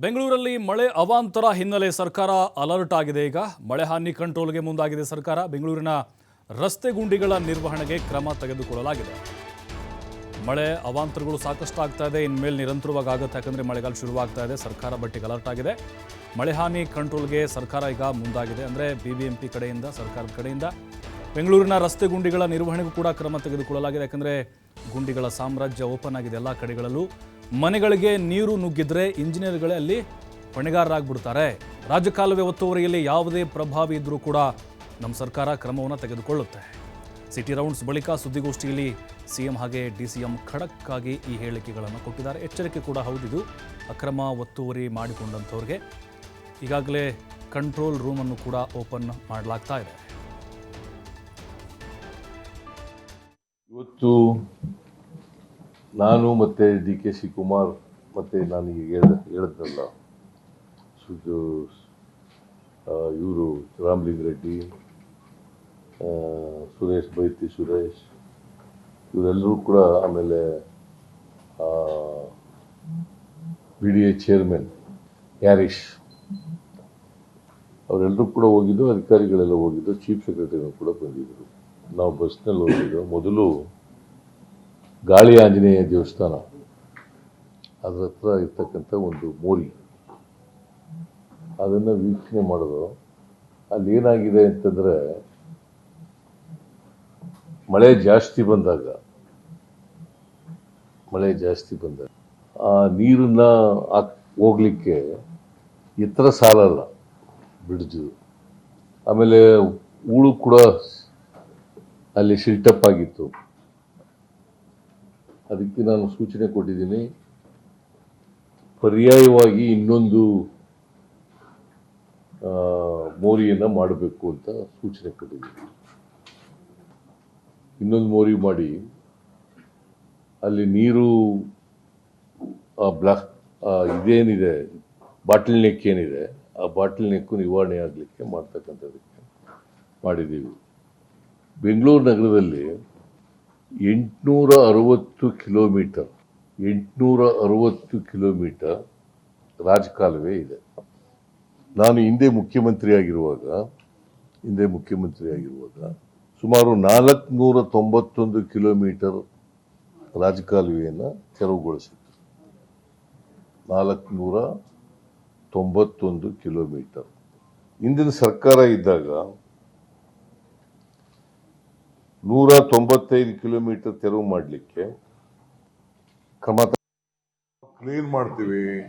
ಬೆಂಗಳೂರಲ್ಲಿ ಮಳೆ ಅವಾಂತರ ಹಿನ್ನೆಲೆ ಸರ್ಕಾರ ಅಲರ್ಟ್ ಆಗಿದೆ. ಈಗ ಮಳೆ ಹಾನಿ ಕಂಟ್ರೋಲ್ಗೆ ಮುಂದಾಗಿದೆ ಸರ್ಕಾರ. ಬೆಂಗಳೂರಿನ ರಸ್ತೆ ಗುಂಡಿಗಳ ನಿರ್ವಹಣೆಗೆ ಕ್ರಮ ತೆಗೆದುಕೊಳ್ಳಲಾಗಿದೆ. ಮಳೆ ಅವಾಂತರಗಳು ಸಾಕಷ್ಟು ಆಗ್ತಾ ಇದೆ. ಇನ್ಮೇಲೆ ನಿರಂತರವಾಗಿ ಆಗುತ್ತೆ ಯಾಕಂದರೆ ಮಳೆಗಾಲ ಶುರುವಾಗ್ತಾ ಇದೆ. ಸರ್ಕಾರ ಬಟ್ಟಿಗೆ ಅಲರ್ಟ್ ಆಗಿದೆ. ಮಳೆ ಹಾನಿ ಕಂಟ್ರೋಲ್ಗೆ ಸರ್ಕಾರ ಈಗ ಮುಂದಾಗಿದೆ. ಅಂದರೆ ಬಿ ಬಿ ಎಂ ಪಿ ಕಡೆಯಿಂದ, ಸರ್ಕಾರದ ಕಡೆಯಿಂದ ಬೆಂಗಳೂರಿನ ರಸ್ತೆ ಗುಂಡಿಗಳ ನಿರ್ವಹಣೆಗೂ ಕೂಡ ಕ್ರಮ ತೆಗೆದುಕೊಳ್ಳಲಾಗಿದೆ. ಯಾಕಂದರೆ ಗುಂಡಿಗಳ ಸಾಮ್ರಾಜ್ಯ ಓಪನ್ ಆಗಿದೆ ಎಲ್ಲ ಕಡೆಗಳಲ್ಲೂ. ಮನೆಗಳಿಗೆ ನೀರು ನುಗ್ಗಿದ್ರೆ ಇಂಜಿನಿಯರ್ಗಳೇ ಅಲ್ಲಿ ಹೊಣೆಗಾರರಾಗ್ಬಿಡ್ತಾರೆ. ರಾಜಕಾಲುವೆ ಒತ್ತುವರಿಯಲ್ಲಿ ಯಾವುದೇ ಪ್ರಭಾವಿ ಇದ್ದರೂ ಕೂಡ ನಮ್ಮ ಸರ್ಕಾರ ಕ್ರಮವನ್ನು ತೆಗೆದುಕೊಳ್ಳುತ್ತೆ. ಸಿಟಿ ರೌಂಡ್ಸ್ ಬಳಿಕ ಸುದ್ದಿಗೋಷ್ಠಿಯಲ್ಲಿ ಸಿಎಂ ಹಾಗೆ ಡಿ ಸಿ ಎಂ ಖಡಕ್ ಆಗಿ ಈ ಹೇಳಿಕೆಗಳನ್ನು ಕೊಟ್ಟಿದ್ದಾರೆ. ಎಚ್ಚರಿಕೆ ಕೂಡ ಹೌದಿದು ಅಕ್ರಮ ಒತ್ತುವರಿ ಮಾಡಿಕೊಂಡಂಥವ್ರಿಗೆ ಈಗಾಗಲೇ ಕಂಟ್ರೋಲ್ ರೂಮನ್ನು ಕೂಡ ಓಪನ್ ಮಾಡಲಾಗ್ತಾ ಇದೆ. ಇವತ್ತು ನಾನು ಮತ್ತು ಡಿ ಕೆ ಶಿವಕುಮಾರ್ ಮತ್ತು ನಾನು ಈಗ ಹೇಳ್ದ ಹೇಳಿದ್ನಲ್ಲ ಸುಜು ಇವರು ರಾಮ್ಲಿಂಗ್ ರೆಡ್ಡಿ ಸುರೇಶ್ ಬೈತಿ ಸುರೇಶ್, ಇವರೆಲ್ಲರೂ ಕೂಡ ಆಮೇಲೆ ಬಿ ಡಿ ಎ ಚೇರ್ಮನ್ ಯಾರೀಶ್ ಅವರೆಲ್ಲರೂ ಕೂಡ ಹೋಗಿದ್ದು, ಅಧಿಕಾರಿಗಳೆಲ್ಲ ಹೋಗಿದ್ದು, ಚೀಫ್ ಸೆಕ್ರೆಟರಿನೂ ಕೂಡ ಬಂದಿದ್ದರು. ನಾವು ಬಸ್ನಲ್ಲಿ ಹೋಗಿದ್ದು ಮೊದಲು ಗಾಳಿ ಆಂಜನೇಯ ದೇವಸ್ಥಾನ. ಅದ್ರ ಹತ್ರ ಇರ್ತಕ್ಕಂಥ ಒಂದು ಮೋರಿ. ಅದನ್ನು ವೀಕ್ಷಣೆ ಮಾಡೋದು ಅಲ್ಲಿ ಏನಾಗಿದೆ ಅಂತಂದರೆ ಮಳೆ ಜಾಸ್ತಿ ಬಂದಾಗ, ಮಳೆ ಜಾಸ್ತಿ ಬಂದಾಗ ಆ ನೀರನ್ನ ಹೋಗ್ಲಿಕ್ಕೆ ಎತ್ತರ ಸಾಲಲ್ಲ ಬ್ರಿಡ್ಜು. ಆಮೇಲೆ ಹೂಳು ಕೂಡ ಅಲ್ಲಿ ಶಿಲ್ಟಪ್ ಆಗಿತ್ತು. ಅದಕ್ಕೆ ನಾನು ಸೂಚನೆ ಕೊಟ್ಟಿದ್ದೀನಿ. ಪರ್ಯಾಯವಾಗಿ ಇನ್ನೊಂದು ಮೋರಿಯನ್ನು ಮಾಡಬೇಕು ಅಂತ ಸೂಚನೆ ಕೊಟ್ಟಿದ್ದೀನಿ. ಇನ್ನೊಂದು ಮೋರಿ ಮಾಡಿ, ಅಲ್ಲಿ ನೀರು ಬ್ಲಾಕ್ ಇದೇನಿದೆ ಬಾಟಲ್ ನೆಕ್ ಏನಿದೆ, ಆ ಬಾಟಲ್ ನೆಕ್ಕು ನಿವಾರಣೆ ಆಗಲಿಕ್ಕೆ ಮಾಡ್ತಕ್ಕಂಥದ್ದಕ್ಕೆ ಮಾಡಿದ್ದೀವಿ. ಬೆಂಗಳೂರು ನಗರದಲ್ಲಿ ಎಂಟುನೂರ ಅರವತ್ತು ಕಿಲೋಮೀಟರ್ ಎಂಟುನೂರ ಅರವತ್ತು ಕಿಲೋಮೀಟರ್ ರಾಜಕಾಲುವೆ ಇದೆ. ನಾನು ಹಿಂದೆ ಮುಖ್ಯಮಂತ್ರಿಯಾಗಿರುವಾಗ ಹಿಂದೆ ಮುಖ್ಯಮಂತ್ರಿಯಾಗಿರುವಾಗ ಸುಮಾರು ನಾಲ್ಕುನೂರ ತೊಂಬತ್ತೊಂದು ಕಿಲೋಮೀಟರ್ ರಾಜಕಾಲುವೆಯನ್ನು ತೆರವುಗೊಳಿಸಿತ್ತು. ನಾಲ್ಕುನೂರ ತೊಂಬತ್ತೊಂದು ಕಿಲೋಮೀಟರ್. ಹಿಂದಿನ ಸರ್ಕಾರ ಇದ್ದಾಗ ನೂರ ತೊಂಬತ್ತೈದು ಕಿಲೋಮೀಟರ್ ತೆರವು ಮಾಡಲಿಕ್ಕೆ ಕ್ರಮ ಕ್ಲೀನ್ ಮಾಡ್ತೀವಿ.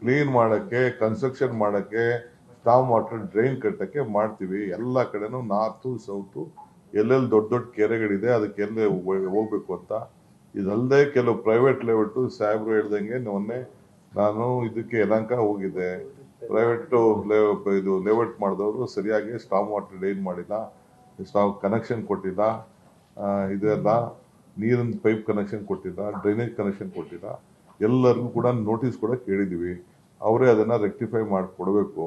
ಕ್ಲೀನ್ ಮಾಡಕ್ಕೆ, ಕನ್ಸ್ಟ್ರಕ್ಷನ್ ಮಾಡಕ್ಕೆ ಸ್ಟಾಮ್ ವಾಟರ್ ಡ್ರೈನ್ ಕಟ್ಟಕ್ಕೆ ಮಾಡ್ತೀವಿ. ಎಲ್ಲ ಕಡೆನೂ ನಾರ್ತು ಸೌತು, ಎಲ್ಲೆಲ್ಲಿ ದೊಡ್ಡ ದೊಡ್ಡ ಕೆರೆಗಳಿದೆ ಅದಕ್ಕೆ ಎಲ್ಲೇ ಹೋಗ್- ಹೋಗ್ಬೇಕು ಅಂತ. ಇದಲ್ಲದೆ ಕೆಲವು ಪ್ರೈವೇಟ್ ಲೆವೆಲ್ಟು ಸಾಹೇಬರು ಹೇಳ್ದಂಗೆ ಮೊನ್ನೆ ನಾನು ಇದಕ್ಕೆ ಯಲಂಕ ಹೋಗಿದ್ದೆ. ಪ್ರೈವೇಟ್ ಇದು ಲೇಔಟ್ ಮಾಡಿದವರು ಸರಿಯಾಗಿ ಸ್ಟಾಮ್ ವಾಟರ್ ಡ್ರೈನ್ ಮಾಡಿಲ್ಲ. ಸ್ಟಾವ್ ಕನೆಕ್ಷನ್ ಕೊಟ್ಟಿದ್ದ ಇದೆಲ್ಲ ನೀರಿನ ಪೈಪ್ ಕನೆಕ್ಷನ್ ಕೊಟ್ಟಿದ್ದ ಡ್ರೈನೇಜ್ ಕನೆಕ್ಷನ್ ಕೊಟ್ಟಿದ್ದ, ಎಲ್ಲರಿಗೂ ಕೂಡ ನೋಟಿಸ್ ಕೂಡ ಕೇಳಿದ್ದೀವಿ ಅವರೇ ಅದನ್ನು ರೆಕ್ಟಿಫೈ ಮಾಡಿಕೊಡ್ಬೇಕು.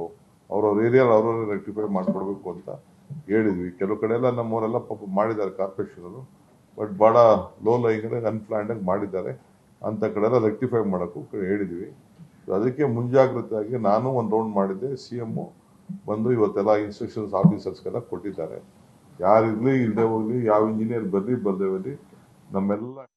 ಅವ್ರವ್ರ ಏರಿಯಾಲ್ ಅವ್ರವ್ರೇ ರೆಕ್ಟಿಫೈ ಮಾಡಿಕೊಡ್ಬೇಕು ಅಂತ ಹೇಳಿದ್ವಿ. ಕೆಲವು ಕಡೆ ಎಲ್ಲ ನಮ್ಮವರೆಲ್ಲ ಪಾಪ ಮಾಡಿದ್ದಾರೆ ಕಾರ್ಪೊರೇಷನರು ಬಟ್ ಭಾಳ ಲೋ ಲೈಂಗ್ ಅನ್ಪ್ಲಾನ್ಡಾಗಿ ಮಾಡಿದ್ದಾರೆ. ಅಂತ ಕಡೆ ಎಲ್ಲ ರೆಕ್ಟಿಫೈ ಮಾಡೋಕ್ಕೂ ಹೇಳಿದ್ವಿ. ಅದಕ್ಕೆ ಮುಂಜಾಗ್ರತೆಯಾಗಿ ನಾನು ಒಂದು ರೌಂಡ್ ಮಾಡಿದ್ದೆ. ಸಿ ಎಮ್ಮು ಬಂದು ಇವತ್ತೆಲ್ಲ ಇನ್ಸ್ಟ್ರಕ್ಷನ್ಸ್ ಆಫೀಸರ್ಸ್ಗೆಲ್ಲ ಕೊಟ್ಟಿದ್ದಾರೆ. ಯಾರಿರಲಿ ಇಲ್ಲದೆ ಹೋಗಲಿ ಯಾವ ಇಂಜಿನಿಯರ್ ಬರ್ಲಿ ಬರದೇ ಹೋಗಲಿ ನಮ್ಮೆಲ್ಲ